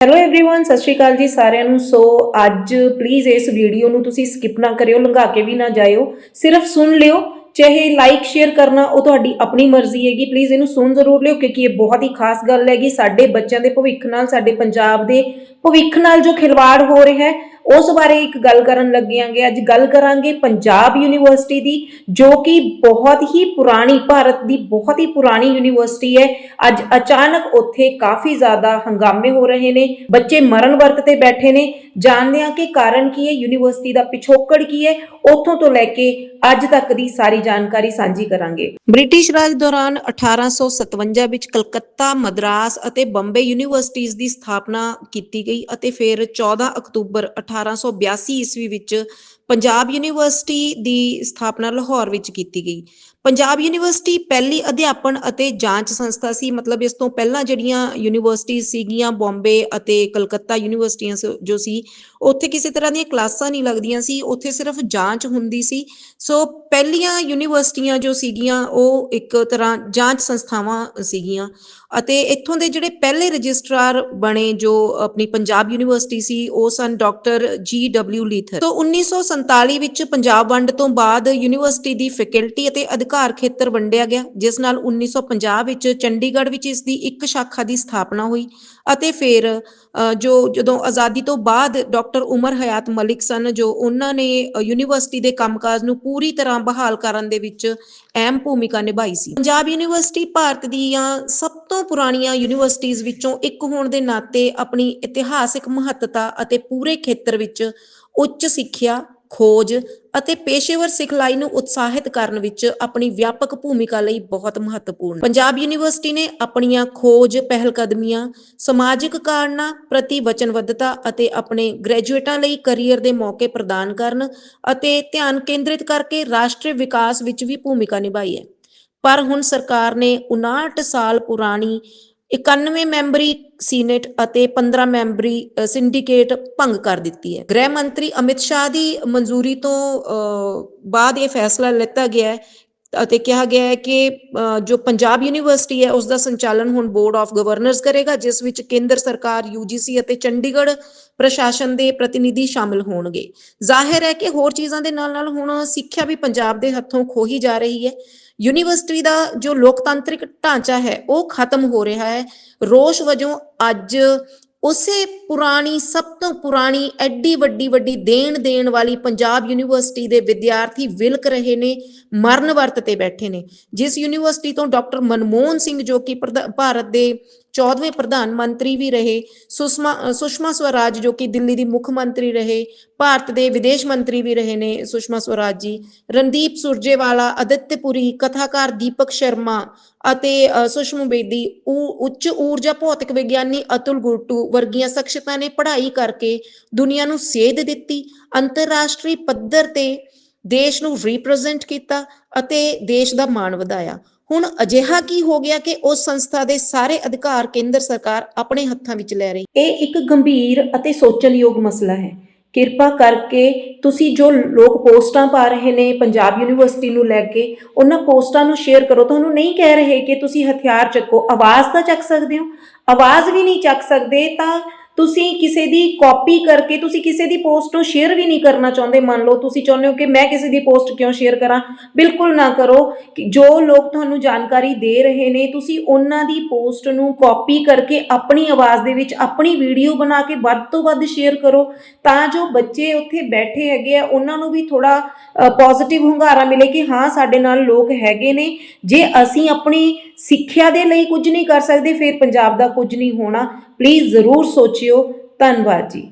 Hello everyone ਸਤਿ ਸ਼੍ਰੀ ਅਕਾਲ ਜੀ ਸਾਰਿਆਂ ਨੂੰ ਸੋ ਅੱਜ ਪਲੀਜ਼ ਇਸ ਵੀਡੀਓ ਨੂੰ ਤੁਸੀਂ ਸਕਿਪ ਨਾ ਕਰਿਓ ਲੰਘਾ ਕੇ ਵੀ ਨਾ ਜਾਇਓ ਸਿਰਫ ਸੁਣ ਲਿਓ ਚਾਹੇ ਲਾਈਕ ਸ਼ੇਅਰ ਕਰਨਾ ਉਹ ਤੁਹਾਡੀ ਆਪਣੀ ਮਰਜ਼ੀ ਹੈਗੀ ਪਲੀਜ਼ ਇਹਨੂੰ ਸੁਣ ਜ਼ਰੂਰ ਲਿਓ ਕਿਉਂਕਿ ਇਹ ਬਹੁਤ ਹੀ ਖਾਸ ਗੱਲ ਹੈਗੀ ਸਾਡੇ ਬੱਚਿਆਂ ਦੇ ਭਵਿੱਖ ਨਾਲ ਸਾਡੇ ਪੰਜਾਬ ਦੇ ਭਵਿੱਖ ਨਾਲ ਜੋ ਖਿਲਵਾੜ ਹੋ ਰਿਹਾ ਹੈ ਉਸ ਬਾਰੇ ਇੱਕ ਗੱਲ ਕਰਨ ਲੱਗਿਆਂਗੇ ਅੱਜ ਗੱਲ ਕਰਾਂਗੇ ਪੰਜਾਬ ਯੂਨੀਵਰਸਿਟੀ ਦੀ, ਜੋ ਕਿ ਬਹੁਤ ਹੀ ਪੁਰਾਣੀ, ਭਾਰਤ ਦੀ ਬਹੁਤ ਹੀ ਪੁਰਾਣੀ ਯੂਨੀਵਰਸਿਟੀ ਹੈ। ਅੱਜ ਅਚਾਨਕ ਉੱਥੇ ਕਾਫੀ ਜ਼ਿਆਦਾ ਹੰਗਾਮੇ ਹੋ ਰਹੇ ਨੇ। ਬੱਚੇ ਮਰਨ ਵਰਤ ਤੇ ਬੈਠੇ ਨੇ। ਜਾਣਦੇ ਹਾਂ ਕਿ ਕਾਰਨ ਕੀ ਹੈ, ਯੂਨੀਵਰਸਿਟੀ ਦਾ ਪਿਛੋਕੜ ਕੀ ਹੈ, ਉੱਥੋਂ ਤੋਂ ਲੈ ਕੇ ਅੱਜ ਤੱਕ ਦੀ ਸਾਰੀ ਜਾਣਕਾਰੀ ਸਾਂਝੀ ਕਰਾਂਗੇ। ਬ੍ਰਿਟਿਸ਼ ਰਾਜ ਦੌਰਾਨ 1857 ਵਿੱਚ ਕਲਕੱਤਾ, ਮਦਰਾਸ ਅਤੇ ਬੰਬੇ ਯੂਨੀਵਰਸਿਟੀਜ਼ ਦੀ ਸਥਾਪਨਾ ਕੀਤੀ ਗਈ ਅਤੇ ਫਿਰ 14 ਅਕਤੂਬਰ 1882 ਈਸਵੀ ਵਿੱਚ ਪੰਜਾਬ ਯੂਨੀਵਰਸਿਟੀ ਦੀ ਸਥਾਪਨਾ ਲਾਹੌਰ ਵਿੱਚ ਕੀਤੀ ਗਈ। ਪੰਜਾਬ ਯੂਨੀਵਰਸਿਟੀ ਪਹਿਲੀ ਅਧਿਆਪਨ ਅਤੇ ਜਾਂਚ ਸੰਸਥਾ ਸੀ। ਮਤਲਬ ਇਸ ਤੋਂ ਪਹਿਲਾਂ ਜਿਹੜੀਆਂ ਯੂਨੀਵਰਸਿਟੀ ਸੀਗੀਆਂ, ਬੰਬੇ ਅਤੇ ਕਲਕੱਤਾ ਯੂਨੀਵਰਸਿਟੀਆਂ ਜੋ ਸੀ ਉੱਥੇ ਕਿਸੇ ਤਰ੍ਹਾਂ ਦੀਆਂ ਕਲਾਸਾਂ ਨਹੀਂ ਲੱਗਦੀਆਂ ਸੀ, ਉੱਥੇ ਸਿਰਫ ਜਾਂਚ ਹੁੰਦੀ ਸੀ। ਸੋ ਪਹਿਲੀਆਂ ਯੂਨੀਵਰਸਿਟੀਆਂ ਜੋ ਸੀਗੀਆਂ, ਉਹ ਇੱਕ ਤਰ੍ਹਾਂ ਜਾਂਚ ਸੰਸਥਾਵਾਂ ਸੀਗੀਆਂ ਅਤੇ ਇੱਥੋਂ ਦੇ ਜਿਹੜੇ ਪਹਿਲੇ ਰਜਿਸਟਰਾਰ ਬਣੇ ਜੋ ਆਪਣੀ ਪੰਜਾਬ ਯੂਨੀਵਰਸਿਟੀ ਸੀ, ਉਹ ਸਨ ਡਾਕਟਰ ਜੀ ਡਬਲਿਊ ਲੀਥਰ। ਤੋਂ 1947 ਵਿੱਚ ਪੰਜਾਬ ਵੰਡ ਤੋਂ ਬਾਅਦ ਯੂਨੀਵਰਸਿਟੀ ਦੀ ਫੈਕਲਟੀ ਅਤੇ ਅਧਿਕਾਰ ਖੇਤਰ ਵੰਡਿਆ ਗਿਆ, ਜਿਸ ਨਾਲ 1950 ਵਿੱਚ ਚੰਡੀਗੜ੍ਹ ਵਿੱਚ ਇਸ ਦੀ ਇੱਕ ਸ਼ਾਖਾ ਦੀ ਸਥਾਪਨਾ ਹੋਈ ਅਤੇ ਫਿਰ ਜੋ ਜਦੋਂ ਆਜ਼ਾਦੀ ਤੋਂ ਬਾਅਦ ਡਾਕਟਰ ਉਮਰ ਹਯਾਤ ਮਲਿਕ ਸਨ, ਜੋ ਉਹਨਾਂ ਨੇ ਯੂਨੀਵਰਸਿਟੀ ਦੇ ਕੰਮਕਾਜ ਨੂੰ ਪੂਰੀ ਤਰ੍ਹਾਂ ਬਹਾਲ ਕਰਨ ਦੇ ਵਿੱਚ ਅਹਿਮ ਭੂਮਿਕਾ ਨਿਭਾਈ ਸੀ। ਪੰਜਾਬ ਯੂਨੀਵਰਸਿਟੀ ਭਾਰਤ ਦੀਆਂ ਸਭ ਤੋਂ ਪੁਰਾਣੀਆਂ ਯੂਨੀਵਰਸਿਟੀਜ਼ ਵਿੱਚੋਂ ਇੱਕ ਹੋਣ ਦੇ ਨਾਤੇ ਆਪਣੀ ਇਤਿਹਾਸਿਕ ਮਹੱਤਤਾ ਅਤੇ ਪੂਰੇ ਖੇਤਰ ਵਿੱਚ ਉੱਚ ਸਿੱਖਿਆ ਖੋਜ ਅਤੇ ਪੇਸ਼ੇਵਰ ਸਿਖਲਾਈ ਨੂੰ ਉਤਸ਼ਾਹਿਤ ਕਰਨ ਵਿੱਚ ਆਪਣੀ ਵਿਆਪਕ ਭੂਮਿਕਾ ਲਈ ਬਹੁਤ ਮਹੱਤਵਪੂਰਨ। ਪੰਜਾਬ ਯੂਨੀਵਰਸਿਟੀ ਨੇ ਆਪਣੀਆਂ ਖੋਜ ਪਹਿਲਕਦਮੀਆਂ, ਸਮਾਜਿਕ ਕਾਰਨਾਂ ਪ੍ਰਤੀ ਵਚਨਬੱਧਤਾ ਅਤੇ ਆਪਣੇ ਗ੍ਰੈਜੂਏਟਾਂ ਲਈ ਕੈਰੀਅਰ ਦੇ ਮੌਕੇ ਪ੍ਰਦਾਨ ਕਰਨ ਅਤੇ ਧਿਆਨ ਕੇਂਦਰਿਤ ਕਰਕੇ ਰਾਸ਼ਟਰੀ ਵਿਕਾਸ ਵਿੱਚ ਵੀ ਭੂਮਿਕਾ ਨਿਭਾਈ ਹੈ। ਪਰ ਹੁਣ ਸਰਕਾਰ ਨੇ 59 ਸਾਲ ਪੁਰਾਣੀ 91 ਮੈਂਬਰੀ ਸੀਨੇਟ ਅਤੇ 15 ਮੈਂਬਰੀ ਸਿੰਡੀਕੇਟ ਭੰਗ ਕਰ ਦਿੱਤੀ ਹੈ। ਗ੍ਰਹਿ ਮੰਤਰੀ ਅਮਿਤ ਸ਼ਾਹ ਦੀ ਮਨਜ਼ੂਰੀ ਤੋਂ ਬਾਅਦ ਇਹ ਫੈਸਲਾ ਲਿੱਤਾ ਗਿਆ ਹੈ ਅਤੇ ਕਿਹਾ ਗਿਆ ਹੈ ਕਿ ਜੋ ਪੰਜਾਬ ਯੂਨੀਵਰਸਿਟੀ ਹੈ ਉਸ ਦਾ ਸੰਚਾਲਨ ਹੁਣ ਬੋਰਡ ਆਫ ਗਵਰਨਰਸ ਕਰੇਗਾ, ਜਿਸ ਵਿੱਚ ਕੇਂਦਰ ਸਰਕਾਰ ਯੂਜੀਸੀ ਅਤੇ ਚੰਡੀਗੜ੍ਹ ਪ੍ਰਸ਼ਾਸਨ ਦੇ ਪ੍ਰਤੀਨਿਧੀ ਸ਼ਾਮਿਲ ਹੋਣਗੇ। ਜ਼ਾਹਿਰ ਹੈ ਕਿ ਹੋਰ ਚੀਜ਼ਾਂ ਦੇ ਨਾਲ ਨਾਲ ਹੁਣ ਸਿੱਖਿਆ ਵੀ ਪੰਜਾਬ ਦੇ ਹੱਥੋਂ ਖੋਹੀ ਜਾ ਰਹੀ ਹੈ। ਯੂਨੀਵਰਸਿਟੀ ਦਾ ਜੋ ਲੋਕਤਾਂਤਰਿਕ ਢਾਂਚਾ ਹੈ, ਉਹ ਖਤਮ ਹੋ ਰਿਹਾ ਹੈ। ਰੋਸ਼ ਵਜੋਂ ਅੱਜ ਉਸੇ ਪੁਰਾਣੀ, ਸਭ ਤੋਂ ਪੁਰਾਣੀ, ਐਡੀ ਵੱਡੀ ਵੱਡੀ ਦੇਣ ਦੇਣ ਵਾਲੀ ਪੰਜਾਬ ਯੂਨੀਵਰਸਿਟੀ ਦੇ ਵਿਦਿਆਰਥੀ ਵਿਲਕ ਰਹੇ ਨੇ, ਮਰਨ ਵਰਤ ਤੇ ਬੈਠੇ ਨੇ। ਜਿਸ ਯੂਨੀਵਰਸਿਟੀ ਤੋਂ ਡਾਕਟਰ ਮਨਮੋਹਨ ਸਿੰਘ ਜੋ ਕਿ ਪ੍ਰਧਾ- ਭਾਰਤ ਦੇ 14ਵੇਂ ਪ੍ਰਧਾਨ ਮੰਤਰੀ ਵੀ ਰਹੇ ਸੁਸ਼ਮਾ ਸੁਸ਼ਮਾ ਸਵਰਾਜ ਜੋ ਕਿ ਦਿੱਲੀ ਦੀ ਮੁੱਖ ਮੰਤਰੀ ਰਹੇ ਭਾਰਤ ਦੇ ਵਿਦੇਸ਼ ਮੰਤਰੀ ਵੀ ਰਹੇ ਨੇ ਸੁਸ਼ਮਾ ਸਵਰਾਜ ਜੀ ਰਣਦੀਪ ਸੁਰਜੇਵਾਲਾ ਅਦਿੱਤਪੁਰੀ ਕਥਾਕਾਰ ਦੀਪਕ ਸ਼ਰਮਾ ਅਤੇ ਅ, ਸੁਸ਼ਮਾ ਬੇਦੀ ਉ- ਉੱਚ ਊਰਜਾ ਭੌਤਿਕ ਵਿਗਿਆਨੀ ਅਤੁਲ ਗੁਰਟੂ ਵਰਗੀਆਂ ਸ਼ਖਸੀਅਤਾਂ ਨੇ ਪੜ੍ਹਾਈ ਕਰਕੇ ਦੁਨੀਆ ਨੂੰ ਸੇਧ ਦਿੱਤੀ ਅੰਤਰਰਾਸ਼ਟਰੀ ਪੱਧਰ ਤੇ ਦੇਸ਼ ਨੂੰ ਰਿਪਰੈਜ਼ੈਂਟ ਕੀਤਾ ਅਤੇ ਦੇਸ਼ ਦਾ ਮਾਣ ਵਧਾਇਆ। ਹੁਣ ਅਜਿਹਾ ਕੀ ਹੋ ਗਿਆ ਕਿ ਉਸ ਸੰਸਥਾ ਦੇ ਸਾਰੇ ਅਧਿਕਾਰ ਕੇਂਦਰ ਸਰਕਾਰ ਆਪਣੇ ਹੱਥਾਂ ਵਿੱਚ ਲੈ ਰਹੀ? ਇਹ ਇੱਕ ਗੰਭੀਰ ਅਤੇ ਸੋਚਣਯੋਗ ਮਸਲਾ ਹੈ। ਕਿਰਪਾ ਕਰਕੇ ਤੁਸੀਂ ਜੋ ਲੋਕ ਪੋਸਟਾਂ ਪਾ ਰਹੇ ਨੇ ਪੰਜਾਬ ਯੂਨੀਵਰਸਿਟੀ ਨੂੰ ਲੈ ਕੇ, ਉਹਨਾਂ ਪੋਸਟਾਂ ਨੂੰ ਸ਼ੇਅਰ ਕਰੋ। ਤੁਹਾਨੂੰ ਨਹੀਂ ਕਹਿ ਰਹੇ ਕਿ ਤੁਸੀਂ ਹਥਿਆਰ ਚੱਕੋ। ਆਵਾਜ਼ ਤਾਂ ਚੱਕ ਸਕਦੇ ਹੋ। ਆਵਾਜ਼ ਵੀ ਨਹੀਂ ਚੱਕ ਸਕਦੇ ਤਾਂ ਤੁਸੀਂ ਕਿਸੇ ਦੀ ਕਾਪੀ ਕਰਕੇ ਤੁਸੀਂ ਕਿਸੇ ਦੀ ਪੋਸਟ ਨੂੰ ਸ਼ੇਅਰ ਵੀ ਨਹੀਂ ਕਰਨਾ ਚਾਹੁੰਦੇ, ਮੰਨ ਲਓ ਤੁਸੀਂ ਚਾਹੁੰਦੇ ਹੋ ਕਿ ਮੈਂ ਕਿਸੇ ਦੀ ਪੋਸਟ ਕਿਉਂ ਸ਼ੇਅਰ ਕਰਾਂ, ਬਿਲਕੁਲ ਨਾ ਕਰੋ ਕਿ ਜੋ ਲੋਕ ਤੁਹਾਨੂੰ ਜਾਣਕਾਰੀ ਦੇ ਰਹੇ ਨੇ, ਤੁਸੀਂ ਉਹਨਾਂ ਦੀ ਪੋਸਟ ਨੂੰ ਕਾਪੀ ਕਰਕੇ ਆਪਣੀ ਆਵਾਜ਼ ਦੇ ਵਿੱਚ ਆਪਣੀ ਵੀਡੀਓ ਬਣਾ ਕੇ ਵੱਧ ਤੋਂ ਵੱਧ ਸ਼ੇਅਰ ਕਰੋ, ਤਾਂ ਜੋ ਬੱਚੇ ਉੱਥੇ ਬੈਠੇ ਹੈਗੇ ਆ, ਉਹਨਾਂ ਨੂੰ ਵੀ ਥੋੜਾ ਪੋਜ਼ਿਟਿਵ ਹੁੰਗਾਰਾ ਮਿਲੇ ਕਿ ਹਾਂ, ਸਾਡੇ ਨਾਲ ਲੋਕ ਹੈਗੇ ਨੇ, ਜੇ ਅਸੀਂ ਆਪਣੀ ਸਿੱਖਿਆ ਦੇ ਲਈ ਕੁਝ ਨਹੀਂ ਕਰ ਸਕਦੇ, ਫਿਰ ਪੰਜਾਬ ਦਾ ਕੁਝ ਨਹੀਂ ਹੋਣਾ। ਪਲੀਜ਼ ਜ਼ਰੂਰ ਸੋਚਿਓ। ਧੰਨਵਾਦ ਜੀ।